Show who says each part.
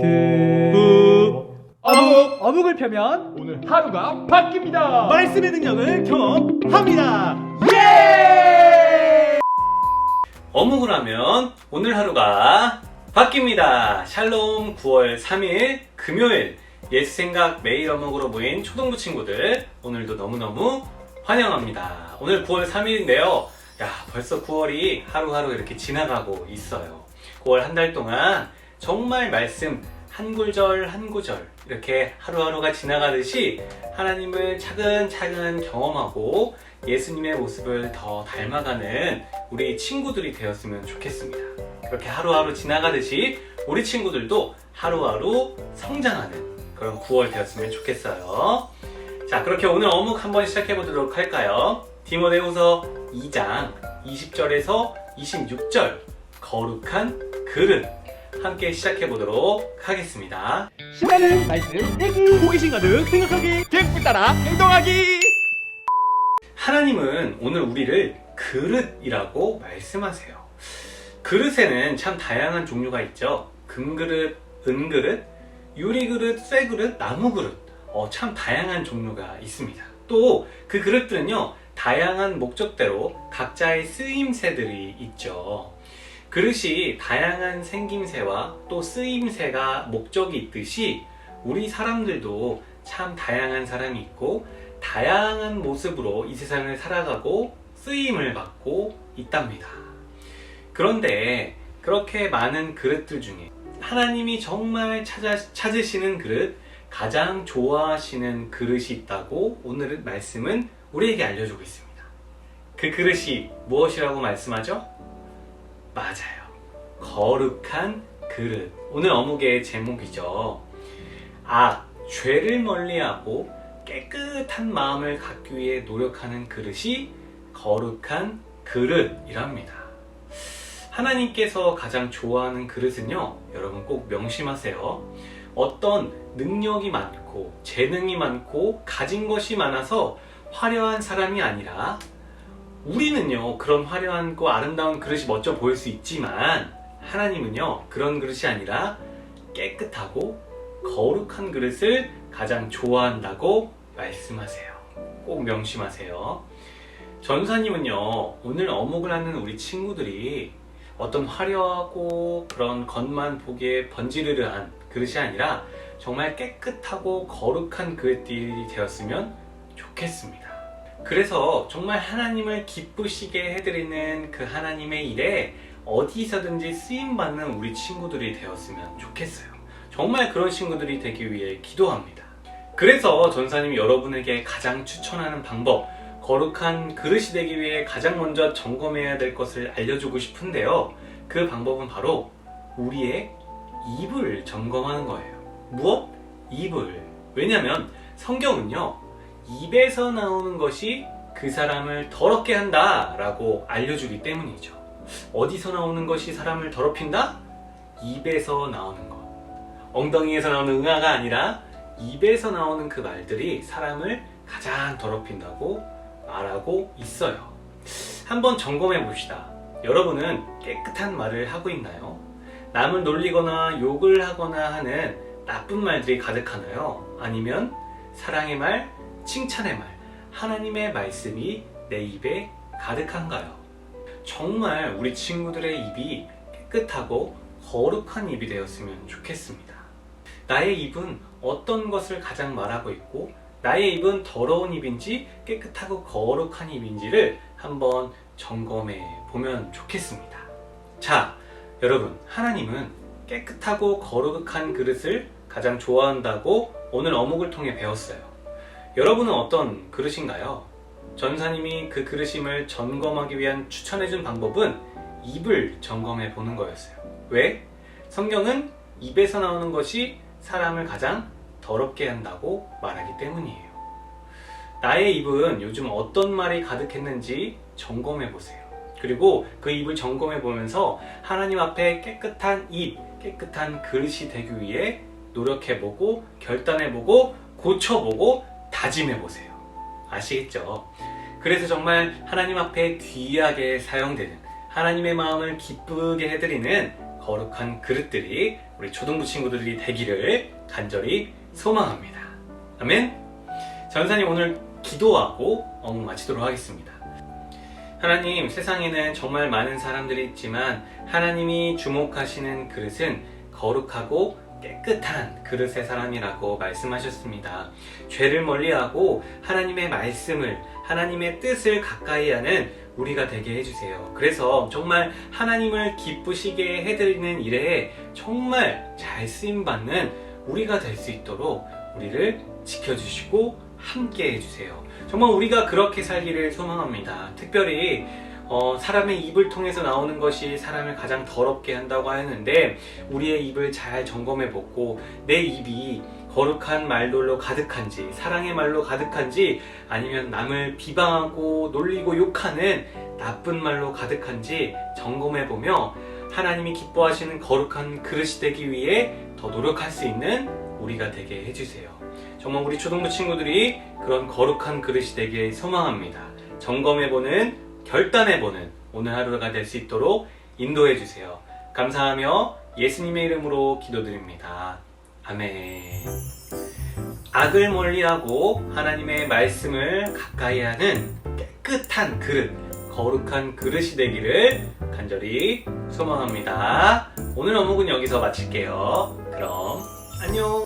Speaker 1: 부 어묵
Speaker 2: 어묵을 펴면
Speaker 1: 오늘 하루가 바뀝니다.
Speaker 2: 말씀의 능력을 경험합니다. 예!
Speaker 3: 어묵을 하면 오늘 하루가 바뀝니다. 샬롬 9월 3일 금요일 예수 생각 매일 어묵으로 모인 초등부 친구들 오늘도 너무너무 환영합니다. 오늘 9월 3일인데요. 야, 벌써 9월이 하루하루 이렇게 지나가고 있어요. 9월 한 달 동안 정말 말씀 한 구절 한 구절 이렇게 하루하루가 지나가듯이 하나님을 차근차근 경험하고 예수님의 모습을 더 닮아가는 우리 친구들이 되었으면 좋겠습니다. 그렇게 하루하루 지나가듯이 우리 친구들도 하루하루 성장하는 그런 9월 되었으면 좋겠어요. 자, 그렇게 오늘 어묵 한번 시작해 보도록 할까요? 디모데후서 2장 20절에서 26절 거룩한 그릇 함께 시작해 보도록 하겠습니다.
Speaker 2: 신나는 말씀 얘기 호기심 가득 생각하기
Speaker 1: 계획 따라 행동하기.
Speaker 3: 하나님은 오늘 우리를 그릇이라고 말씀하세요. 그릇에는 참 다양한 종류가 있죠. 금그릇, 은그릇, 유리그릇, 쇠그릇, 나무그릇. 어, 참 다양한 종류가 있습니다. 또 그 그릇들은요, 다양한 목적대로 각자의 쓰임새들이 있죠. 그릇이 다양한 생김새와 또 쓰임새가 목적이 있듯이 우리 사람들도 참 다양한 사람이 있고 다양한 모습으로 이 세상을 살아가고 쓰임을 받고 있답니다. 그런데 그렇게 많은 그릇들 중에 하나님이 정말 찾아, 찾으시는 그릇, 가장 좋아하시는 그릇이 있다고 오늘 말씀은 우리에게 알려주고 있습니다. 그 그릇이 무엇이라고 말씀하죠? 맞아요. 거룩한 그릇. 오늘 어묵의 제목이죠. 악, 죄를 멀리하고 깨끗한 마음을 갖기 위해 노력하는 그릇이 거룩한 그릇이랍니다. 하나님께서 가장 좋아하는 그릇은요, 여러분 꼭 명심하세요. 어떤 능력이 많고, 재능이 많고, 가진 것이 많아서 화려한 사람이 아니라, 우리는요, 그런 화려하고 아름다운 그릇이 멋져 보일 수 있지만, 하나님은요, 그런 그릇이 아니라 깨끗하고 거룩한 그릇을 가장 좋아한다고 말씀하세요. 꼭 명심하세요. 전사님은요, 오늘 어묵을 하는 우리 친구들이 어떤 화려하고 그런 겉만 보기에 번지르르한 그릇이 아니라 정말 깨끗하고 거룩한 그릇들이 되었으면 좋겠습니다. 그래서 정말 하나님을 기쁘시게 해드리는 그 하나님의 일에 어디서든지 쓰임받는 우리 친구들이 되었으면 좋겠어요. 정말 그런 친구들이 되기 위해 기도합니다. 그래서 전사님이 여러분에게 가장 추천하는 방법, 거룩한 그릇이 되기 위해 가장 먼저 점검해야 될 것을 알려주고 싶은데요. 그 방법은 바로 우리의 입을 점검하는 거예요. 무엇? 입을. 왜냐면 성경은요, 입에서 나오는 것이 그 사람을 더럽게 한다라고 알려주기 때문이죠. 어디서 나오는 것이 사람을 더럽힌다? 입에서 나오는 것. 엉덩이에서 나오는 응아가 아니라 입에서 나오는 그 말들이 사람을 가장 더럽힌다고 말하고 있어요. 한번 점검해 봅시다. 여러분은 깨끗한 말을 하고 있나요? 남을 놀리거나 욕을 하거나 하는 나쁜 말들이 가득하나요? 아니면 사랑의 말, 칭찬의 말, 하나님의 말씀이 내 입에 가득한가요? 정말 우리 친구들의 입이 깨끗하고 거룩한 입이 되었으면 좋겠습니다. 나의 입은 어떤 것을 가장 말하고 있고 나의 입은 더러운 입인지 깨끗하고 거룩한 입인지를 한번 점검해 보면 좋겠습니다. 자, 여러분, 하나님은 깨끗하고 거룩한 그릇을 가장 좋아한다고 오늘 어묵을 통해 배웠어요. 여러분은 어떤 그릇인가요? 전사님이 그 그릇임을 점검하기 위한 추천해준 방법은 입을 점검해 보는 거였어요. 왜? 성경은 입에서 나오는 것이 사람을 가장 더럽게 한다고 말하기 때문이에요. 나의 입은 요즘 어떤 말이 가득했는지 점검해 보세요. 그리고 그 입을 점검해 보면서 하나님 앞에 깨끗한 입, 깨끗한 그릇이 되기 위해 노력해 보고, 결단해 보고, 고쳐 보고, 다짐해 보세요. 아시겠죠? 그래서 정말 하나님 앞에 귀하게 사용되는 하나님의 마음을 기쁘게 해드리는 거룩한 그릇들이 우리 초등부 친구들이 되기를 간절히 소망합니다. 아멘. 전사님 오늘 기도하고 어묵 마치도록 하겠습니다. 하나님, 세상에는 정말 많은 사람들이 있지만 하나님이 주목하시는 그릇은 거룩하고 깨끗한 그릇의 사람이라고 말씀하셨습니다. 죄를 멀리하고 하나님의 말씀을, 하나님의 뜻을 가까이 하는 우리가 되게 해주세요. 그래서 정말 하나님을 기쁘시게 해드리는 일에 정말 잘 쓰임받는 우리가 될 수 있도록 우리를 지켜주시고 함께 해주세요. 정말 우리가 그렇게 살기를 소망합니다. 특별히 어, 사람의 입을 통해서 나오는 것이 사람을 가장 더럽게 한다고 하는데 우리의 입을 잘 점검해 보고 내 입이 거룩한 말들로 가득한지 사랑의 말로 가득한지 아니면 남을 비방하고 놀리고 욕하는 나쁜 말로 가득한지 점검해 보며 하나님이 기뻐하시는 거룩한 그릇이 되기 위해 더 노력할 수 있는 우리가 되게 해주세요. 정말 우리 초등부 친구들이 그런 거룩한 그릇이 되길 소망합니다. 점검해보는, 결단해보는 오늘 하루가 될 수 있도록 인도해 주세요. 감사하며 예수님의 이름으로 기도드립니다. 아멘. 악을 멀리하고 하나님의 말씀을 가까이 하는 깨끗한 그릇, 거룩한 그릇이 되기를 간절히 소망합니다. 오늘 어묵은 여기서 마칠게요. 그럼 안녕.